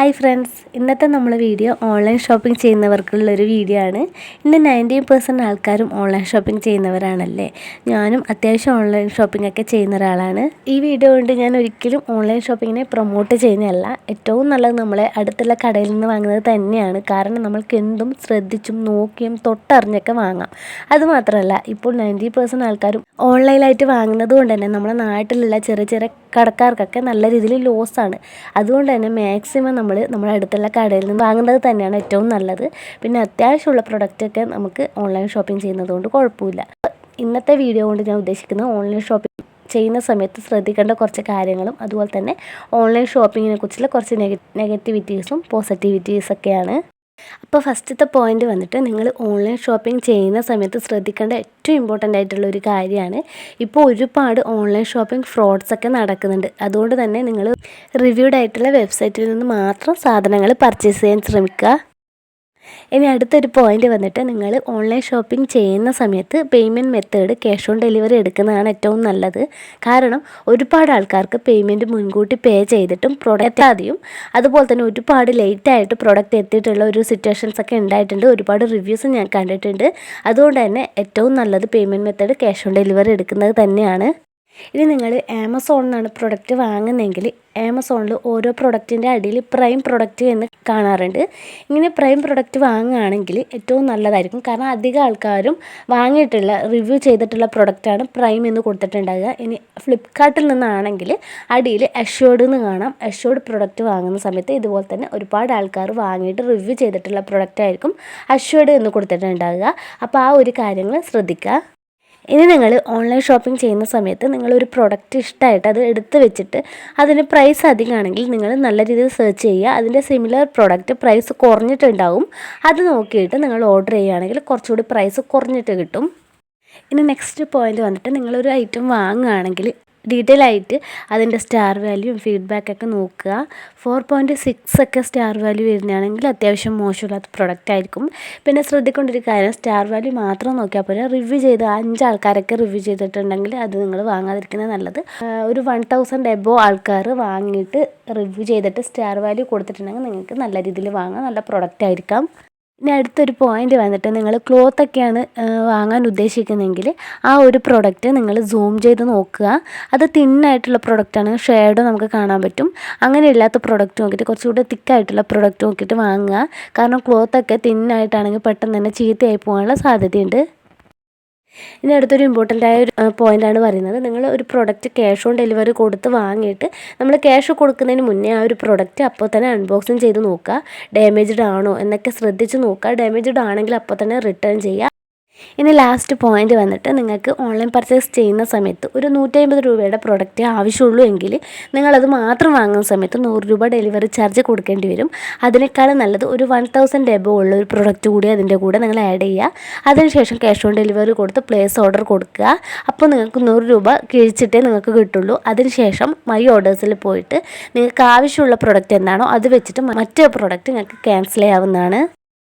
Hi friends ഇന്നത്തെ നമ്മളെ video online shopping ചെയ്യുന്നവർക്കുള്ളൊരു വീഡിയോ ആണ്. ഇന്ന് നയന്റീൻ പെർസെന്റ് ആൾക്കാരും ഓൺലൈൻ ഷോപ്പിംഗ് ചെയ്യുന്നവരാണല്ലേ? ഞാനും അത്യാവശ്യം ഓൺലൈൻ ഷോപ്പിംഗ് ഒക്കെ ചെയ്യുന്ന ഒരാളാണ്. ഈ വീഡിയോ കൊണ്ട് ഞാൻ ഒരിക്കലും ഓൺലൈൻ ഷോപ്പിങ്ങിനെ പ്രൊമോട്ട് ചെയ്യുന്നതല്ല. ഏറ്റവും നല്ലത് നമ്മളെ അടുത്തുള്ള കടയിൽ നിന്ന് വാങ്ങുന്നത് തന്നെയാണ്. കാരണം നമ്മൾക്ക് എന്തും ശ്രദ്ധിച്ചും നോക്കിയും തൊട്ടറിഞ്ഞൊക്കെ വാങ്ങാം. അതുമാത്രമല്ല ഇപ്പോൾ നയന്റി പെർസെന്റ് ആൾക്കാരും ഓൺലൈനായിട്ട് വാങ്ങുന്നത് കൊണ്ട് തന്നെ നമ്മുടെ നാട്ടിലുള്ള ചെറിയ ചെറിയ കടക്കാർക്കൊക്കെ നല്ല രീതിയിൽ ലോസാണ് അതുകൊണ്ട് തന്നെ മാക്സിമം നമ്മൾ നമ്മുടെ അടുത്തുള്ള കടയിൽ നിന്ന് വാങ്ങുന്നത് തന്നെയാണ് ഏറ്റവും നല്ലത്. പിന്നെ അത്യാവശ്യമുള്ള പ്രൊഡക്റ്റൊക്കെ നമുക്ക് ഓൺലൈൻ ഷോപ്പിംഗ് ചെയ്യുന്നത് കൊണ്ട് കുഴപ്പമില്ല. ഇന്നത്തെ വീഡിയോ കൊണ്ട് ഞാൻ ഉദ്ദേശിക്കുന്നത് ഓൺലൈൻ ഷോപ്പിംഗ് ചെയ്യുന്ന സമയത്ത് ശ്രദ്ധിക്കേണ്ട കുറച്ച് കാര്യങ്ങളും അതുപോലെ തന്നെ ഓൺലൈൻ ഷോപ്പിങ്ങിനെ കുറിച്ചുള്ള കുറച്ച് നെഗറ്റിവിറ്റീസും പോസിറ്റിവിറ്റീസൊക്കെയാണ് അപ്പോൾ ഫസ്റ്റത്തെ പോയിന്റ് വന്നിട്ട് നിങ്ങൾ ഓൺലൈൻ ഷോപ്പിംഗ് ചെയ്യുന്ന സമയത്ത് ശ്രദ്ധിക്കേണ്ട ഏറ്റവും ഇമ്പോർട്ടന്റ് ആയിട്ടുള്ള ഒരു കാര്യമാണ് ഇപ്പോൾ ഒരുപാട് ഓൺലൈൻ ഷോപ്പിംഗ് ഫ്രോഡ്സ് ഒക്കെ നടക്കുന്നുണ്ട്. അതുകൊണ്ട് തന്നെ നിങ്ങൾ റിവ്യൂഡ് ആയിട്ടുള്ള വെബ്സൈറ്റിൽ നിന്ന് മാത്രം സാധനങ്ങൾ പർച്ചേസ് ചെയ്യാൻ ശ്രമിക്കുക. ഇനി അടുത്തൊരു പോയിന്റ് വന്നിട്ട് നിങ്ങൾ ഓൺലൈൻ ഷോപ്പിംഗ് ചെയ്യുന്ന സമയത്ത് payment method cash on delivery എടുക്കുന്നതാണ് ഏറ്റവും നല്ലത്. കാരണം ഒരുപാട് ആൾക്കാർക്ക് പേയ്മെന്റ് മുൻകൂട്ടി പേ ചെയ്തിട്ടും പ്രൊഡക്റ്റ് ആദ്യം അതുപോലെ തന്നെ ഒരുപാട് ലേറ്റായിട്ട് പ്രൊഡക്റ്റ് എത്തിയിട്ടുള്ള ഒരു സിറ്റുവേഷൻസ് ഒക്കെ ഉണ്ടായിട്ടുണ്ട്. ഒരുപാട് റിവ്യൂസ് ഞാൻ കണ്ടിട്ടുണ്ട്. അതുകൊണ്ട് തന്നെ ഏറ്റവും നല്ലത് payment method cash on delivery എടുക്കുന്നത് തന്നെയാണ്. ഇനി നിങ്ങൾ ആമസോണിൽ നിന്നാണ് പ്രൊഡക്റ്റ് വാങ്ങുന്നതെങ്കിൽ ആമസോണിൽ ഓരോ പ്രൊഡക്റ്റിന്റെ അടിയിൽ പ്രൈം പ്രൊഡക്റ്റ് എന്ന് കാണാറുണ്ട്. ഇങ്ങനെ പ്രൈം പ്രൊഡക്റ്റ് വാങ്ങുകയാണെങ്കിൽ ഏറ്റവും നല്ലതായിരിക്കും. കാരണം അധികം ആൾക്കാരും വാങ്ങിയിട്ടുള്ള റിവ്യൂ ചെയ്തിട്ടുള്ള പ്രൊഡക്റ്റാണ് പ്രൈം എന്ന് കൊടുത്തിട്ടുണ്ടാകുക ഇനി ഫ്ലിപ്കാർട്ടിൽ നിന്നാണെങ്കിൽ അടിയിൽ അഷ്യോർഡ് എന്ന് കാണാം. അഷ്യോർഡ് പ്രൊഡക്റ്റ് വാങ്ങുന്ന സമയത്ത് ഇതുപോലെ തന്നെ ഒരുപാട് ആൾക്കാർ വാങ്ങിയിട്ട് റിവ്യൂ ചെയ്തിട്ടുള്ള പ്രൊഡക്റ്റ് ആയിരിക്കും എന്ന് കൊടുത്തിട്ടുണ്ടാകുക അപ്പോൾ ആ ഒരു കാര്യങ്ങൾ ശ്രദ്ധിക്കുക. ഇനി നിങ്ങൾ ഓൺലൈൻ ഷോപ്പിംഗ് ചെയ്യുന്ന സമയത്ത് നിങ്ങളൊരു പ്രോഡക്റ്റ് ഇഷ്ടമായിട്ട് അത് എടുത്ത് വെച്ചിട്ട് അതിന് പ്രൈസ് അധികമാണെങ്കിൽ നിങ്ങൾ നല്ല രീതിയിൽ സെർച്ച് ചെയ്യുക. അതിന്റെ സിമിലർ പ്രോഡക്റ്റ് പ്രൈസ് കുറഞ്ഞിട്ടുണ്ടാവും. അത് നോക്കിയിട്ട് നിങ്ങൾ ഓർഡർ ചെയ്യുകയാണെങ്കിൽ കുറച്ചുകൂടി പ്രൈസ് കുറഞ്ഞിട്ട് കിട്ടും. ഇനി നെക്സ്റ്റ് പോയിന്റ് വന്നിട്ട് നിങ്ങളൊരു ഐറ്റം വാങ്ങുകയാണെങ്കിൽ ഡീറ്റെയിൽ ആയിട്ട് അതിന്റെ സ്റ്റാർ വാല്യൂ ഫീഡ്ബാക്ക് ഒക്കെ നോക്കുക. ഫോർ പോയിന്റ് സിക്സ് ഒക്കെ സ്റ്റാർ വാല്യൂ വരുന്നതാണെങ്കിൽ അത്യാവശ്യം മോശമില്ലാത്ത പ്രൊഡക്റ്റ് ആയിരിക്കും. പിന്നെ ശ്രദ്ധിക്കേണ്ട ഒരു കാര്യം സ്റ്റാർ വാല്യൂ മാത്രം നോക്കിയാൽ പോരാ. റിവ്യൂ ചെയ്ത് അഞ്ച് ആൾക്കാരൊക്കെ റിവ്യൂ ചെയ്തിട്ടുണ്ടെങ്കിൽ അത് നിങ്ങൾ വാങ്ങാതിരിക്കുന്നത് നല്ലത്. ഒരു വൺ തൗസൻഡ് എബോ ആൾക്കാർ വാങ്ങിയിട്ട് റിവ്യൂ ചെയ്തിട്ട് സ്റ്റാർ വാല്യൂ കൊടുത്തിട്ടുണ്ടെങ്കിൽ നിങ്ങൾക്ക് നല്ല രീതിയിൽ വാങ്ങാം. നല്ല പ്രൊഡക്റ്റ് ആയിരിക്കാം. ഇനി അടുത്തൊരു പോയിന്റ് വന്നിട്ട് നിങ്ങൾ ക്ലോത്തൊക്കെയാണ് വാങ്ങാൻ ഉദ്ദേശിക്കുന്നതെങ്കിൽ ആ ഒരു പ്രൊഡക്റ്റ് നിങ്ങൾ സൂം ചെയ്ത് നോക്കുക. അത് തിന്നായിട്ടുള്ള പ്രൊഡക്റ്റാണ് ഷെയ്ഡ് നമുക്ക് കാണാൻ പറ്റും. അങ്ങനെ ഇല്ലാത്ത പ്രൊഡക്റ്റ് നോക്കിയിട്ട് കുറച്ചുകൂടെ തിക്കായിട്ടുള്ള പ്രൊഡക്റ്റ് നോക്കിയിട്ട് വാങ്ങുക. കാരണം ക്ലോത്തൊക്കെ തിന്നായിട്ടാണെങ്കിൽ പെട്ടെന്ന് തന്നെ ചീത്തയായി പോകാനുള്ള സാധ്യതയുണ്ട്. ഇനി അടുത്തൊരു ഇമ്പോർട്ടന്റ് ആയ ഒരു പോയിന്റാണ് പറയുന്നത്. നിങ്ങൾ ഒരു പ്രോഡക്റ്റ് ക്യാഷ് ഓൺ ഡെലിവറി കൊടുത്ത് വാങ്ങിയിട്ട് നമ്മൾ ക്യാഷ് കൊടുക്കുന്നതിന് മുന്നേ ആ ഒരു പ്രോഡക്റ്റ് അപ്പോൾ തന്നെ അൺബോക്സിങ് ചെയ്ത് നോക്കുക. ഡാമേജ്ഡ് ആണോ എന്നൊക്കെ ശ്രദ്ധിച്ച് നോക്കുക. ഡാമേജ്ഡ് ആണെങ്കിൽ അപ്പോൾ തന്നെ റിട്ടേൺ ചെയ്യുക. ഇനി ലാസ്റ്റ് പോയിന്റ് വന്നിട്ട് നിങ്ങൾക്ക് ഓൺലൈൻ പർച്ചേസ് ചെയ്യുന്ന സമയത്ത് ഒരു നൂറ്റമ്പത് രൂപയുടെ പ്രൊഡക്റ്റ് ആവശ്യമുള്ളൂ എങ്കിൽ നിങ്ങളത് മാത്രം വാങ്ങുന്ന സമയത്ത് നൂറ് രൂപ ഡെലിവറി ചാർജ് കൊടുക്കേണ്ടി വരും. അതിനേക്കാളും നല്ലത് ഒരു വൺ തൗസൻഡ് എബോ ഉള്ള ഒരു പ്രൊഡക്റ്റ് കൂടി അതിന്റെ കൂടെ നിങ്ങൾ ആഡ് ചെയ്യുക. അതിനുശേഷം ക്യാഷ് ഓൺ ഡെലിവറി കൊടുത്ത് പ്ലേസ് ഓർഡർ കൊടുക്കുക. അപ്പോൾ നിങ്ങൾക്ക് നൂറ് രൂപ കിഴിച്ചിട്ടേ നിങ്ങൾക്ക് കിട്ടുള്ളൂ. അതിനുശേഷം മൈ ഓർഡേഴ്സിൽ പോയിട്ട് നിങ്ങൾക്ക് ആവശ്യമുള്ള പ്രൊഡക്റ്റ് എന്താണോ അത് വെച്ചിട്ട് മറ്റേ പ്രൊഡക്റ്റ് നിങ്ങൾക്ക് ക്യാൻസൽ ചെയ്യാവുന്നതാണ്.